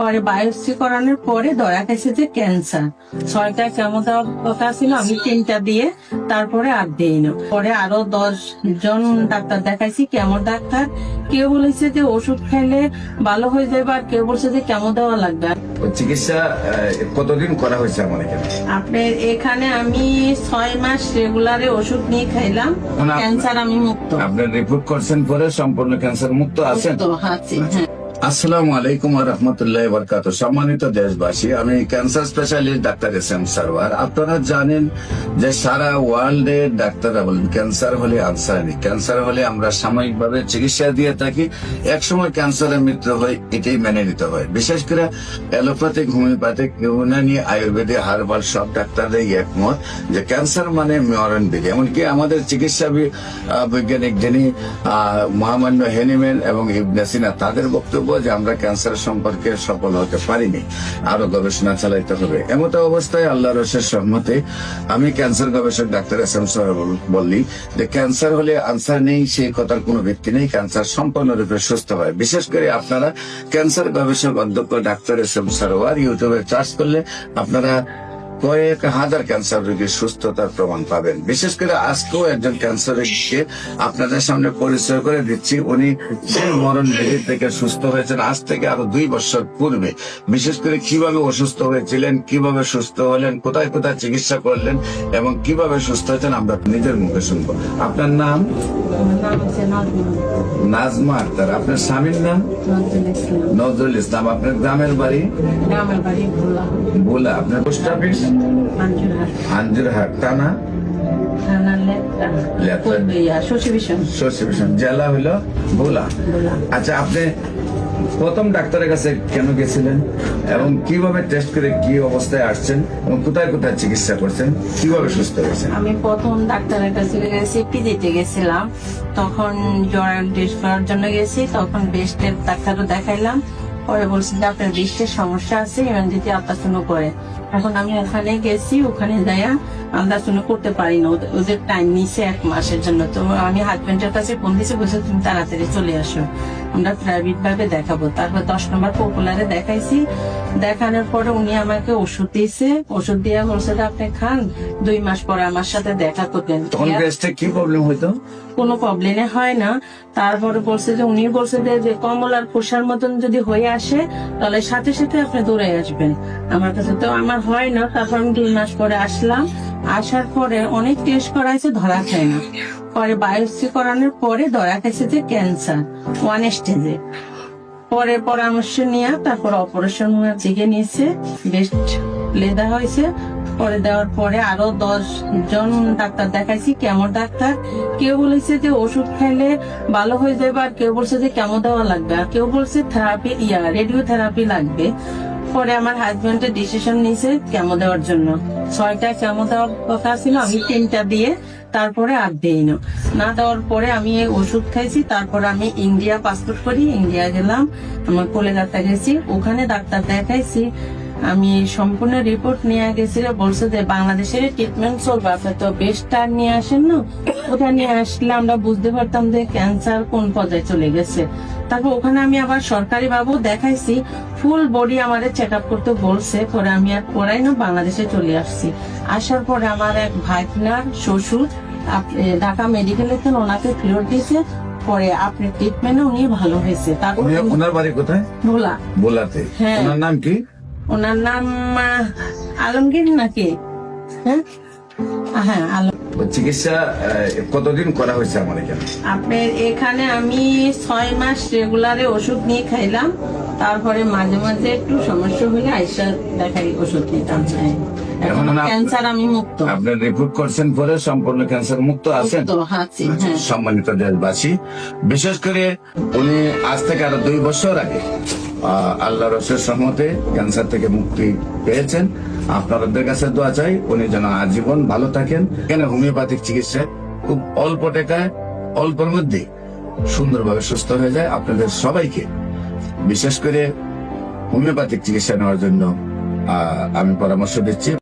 পরে বায়োপসি করানোর পরে ধরা গেছে যে ক্যান্সার ছয়টা কেমো দেওয়ার কথা ছিল আমি তিনটা দিয়ে তারপরে আর দিইনি পরে আরও দশ জন ডাক্তার দেখাইছি কেমো ডাক্তার? কেউ বলেছে যে ওষুধ খাইলে ভালো হয়ে যাবে আর কেউ বলছে যে কেমো দেওয়া লাগবে। চিকিৎসা কতদিন করা হয়েছে আমার এখানে? আপনার এখানে আমি ছয় মাস রেগুলারে ওষুধ নিয়ে খাইলাম মানে ক্যান্সার আমি মুক্ত। আপনার রিপোর্ট করছেন পরে সম্পূর্ণ ক্যান্সার মুক্ত আছেন? আছি হ্যাঁ। আসসালামু আলাইকুম রহমতুল্লাহ বরকাত সম্মানিত দেশবাসী, আমি cancer specialist doctor S M Sarwar. আপনারা জানেন যে সারা ওয়ার্ল্ডে ডাক্তাররা বলেন, ক্যান্সার হলে আনসার নেই। ক্যান্সার হলে আমরা সাময়িকভাবে চিকিৎসা দিয়ে থাকি। একসময় ক্যান্সারের মৃত্যু হয়, এটাই মেনে নিতে হয়। বিশেষ করে allopathic, homeopathic, Unani Ayurvedic herbal সব ডাক্তাররাই একমত যে ক্যান্সার মানে মরণ বিধি। এমনকি আমাদের চিকিৎসা বৈজ্ঞানিক যিনি মহামান্য হেনিম্যান এবং ইবনে সিনা, তাদের বক্তব্য যে আমরা ক্যান্সার সম্পর্কে সফল হতে পারিনি। আরও গবেষণা চালাইতে হবে। এমত অবস্থায় আল্লাহ রসের সম্মতে আমি ক্যান্সার গবেষক ডাক্তার এস এম বললি যে ক্যান্সার হলে আনসার নেই সেই কথার কোনো ভিত্তি নেই। ক্যান্সার সম্পূর্ণরূপে সুস্থ হয়। বিশেষ করে আপনারা ক্যান্সার গবেষক অধ্যক্ষ ডাক্তার এস এম সারোয়ার ইউটিউবে চার্জ করলে আপনারা কয়েক হাজার ক্যান্সার রোগীর সুস্থতার প্রমাণ পাবেন। বিশেষ করে আজকেও একজন ক্যান্সার রোগীকে আপনাদের সামনে পরিচয় করে দিচ্ছি। উনি মরণ বিধি থেকে সুস্থ হয়েছেন আজ থেকে আরও দুই বছর পূর্বে। বিশেষ করে কীভাবে অসুস্থ হয়েছিলেন কীভাবে সুস্থ হলেন কোথায় কোথায় চিকিৎসা করলেন এবং কীভাবে সুস্থ হয়েছেন আমরা নিজের মুখে শুনব। আপনার নাম? নাজমা। আক্তার। আপনার স্বামীর নাম? নজরুল ইসলাম। আপনার গ্রামের বাড়ি ভোলা। ভোলা। আপনার পোস্ট অফিস? আঞ্জুরহাট থানা জেলা হইল ভোলা। ভোলা। আচ্ছা আপনি প্রথম ডাক্তারের কাছে কেন গেছিলেন? এবং কীভাবে টেস্ট করে কি অবস্থায় আসছেন? এবং কোথায় কোথায় চিকিৎসা করছেন? কীভাবে সুস্থ হয়েছেন? আমি প্রথম ডাক্তারের কাছে গেছি পিজিতে গেছিলাম। তখন জয়েন্ট টেস্ট করার জন্য গেছি। তখন বেস্টের ডাক্তারও দেখাইলাম। পরে বলছি যে আপনার বৃষ্টির সমস্যা আছে ইমার্জেন্সি আল্ট্রাসাউন্ড করে। এখন আমি ওখানে গেছি ওখানে যাইয়া আল্ট্রাসাউন্ড করতে পারি না। ওদের- টাইম নিছে এক মাসের জন্য। তো আমি হাজবেন্ডের কাছে ফোন দিয়েছি বলছে তুমি তাড়াতাড়ি চলে আসো। আমরা প্রাইভেট ভাবে দেখাবো। তারপর দশ নম্বর পপুলারে দেখাইছি। দেখানোর পরে উনি আমাকে ওষুধ দিয়েছে। ওষুধ দিয়ে বলছে যে আপনি খান। দুই মাস পরে আমার সাথে দেখা করবেন। কি প্রবলেম হইতো? কোনো প্রবলেমে হয় না। তারপরে বলছে যে উনি বলছে যে যে কমল আর খোসার মতন যদি হয়ে আসে, তাহলে সাথে সাথে আপনি দৌড়ে আসবেন। আমার কাছে তো আমার হয় না, তারপর আমি দুই মাস পরে আসলাম। আসার পরে অনেক টেস্ট করাইছে, ধরা খায় না। পরে বায়োপসি করানোর পরে ধরা খাইছে যে ক্যান্সার ওয়ান স্টেজে পরে পরামর্শ নিয়ে তারপর অপারেশন জেগে নিয়েছে বেস্ট লেদা হয়েছে। পরে দেওয়ার পরে আরও দশ জন ডাক্তার দেখাইছি কেমো ডাক্তার? কেউ বলেছে যে ওষুধ খাইলে ভালো হয়ে যাবে, আর কেউ বলছে যে কেমো দেওয়া লাগবে, আর কেউ বলছে থেরাপি ইয়া রেডিও থেরাপি লাগবে। পরে আমার হাজবেন্ডের ডিসিশন নিয়েছে কেমো দেওয়ার জন্য। ছয়টা কেমো দেওয়ার কথা ছিল, আমি তিনটা দিয়ে তারপরে আর দিইনি না। দেওয়ার পরে আমি ওষুধ খাইছি, তারপর আমি ইন্ডিয়া পাসপোর্ট করি, ইন্ডিয়া গেলাম, আমার কলেজাতে গেছি, ওখানে ডাক্তার দেখাইছি। আমি সম্পূর্ণ রিপোর্ট নিয়ে গেছি বলছে যে বাংলাদেশের ট্রিটমেন্ট চলবে। আপনি তো বেস্টার নিয়ে আসেন না? ওটা নিয়ে আসলে আমরা বুঝতে পারতাম যে ক্যান্সার কোন পর্যায়ে চলে গেছে। তারপর ওখানে আমি আবার সরকারি বাবু দেখাইছি ফুল বডি আমাদের চেক আপ করতে বলছে পরে আমি আর পড়াই না বাংলাদেশে চলে আসছি। আসার পরে আমার এক ভাইনার শ্বশুর ঢাকা মেডিকেলে তো ওনাকে ফেরত দিয়েছে পরে আপনি ট্রিটমেন্টে উনি ভালো হয়েছে। তারপর ওনার বাড়ি কোথায়? ভোলা। বোলাতে হ্যাঁ। ওনার নাম কি? ওনার নাম আলমগীর নাকি? হ্যাঁ? হ্যাঁ আলম চিকিৎসা কতদিন করা হয়েছে আমার এখানে? আপনার এখানে আমি ছয় মাস রেগুলারে ওষুধ নিয়ে খাইলাম। তারপরে মাঝে মাঝে একটু সমস্যা হলে আইসা দেখাই ওষুধ নিতাম। হ্যাঁ। এখন ক্যান্সার আমি মুক্ত। রিপোর্ট করছেন পরে সম্পূর্ণ ক্যান্সার মুক্ত আছেন? আছি হ্যাঁ। সম্মানিত দেশবাসী বিশেষ করে উনি আজ থেকে আরও দুই বছর আগে আল্লাহ রসের সহমতে ক্যান্সার থেকে মুক্তি পেয়েছেন। আপনাদের কাছে দোয়া চাই, উনি যেন আজীবন ভালো থাকেন। কেন হোমিওপ্যাথিক চিকিৎসা খুব অল্প টাকায়, অল্পের মধ্যে সুন্দরভাবে সুস্থ হয়ে যায়। আপনাদের সবাইকে বিশেষ করে হোমিওপ্যাথিক চিকিৎসা নেওয়ার জন্য আমি পরামর্শ দিচ্ছি।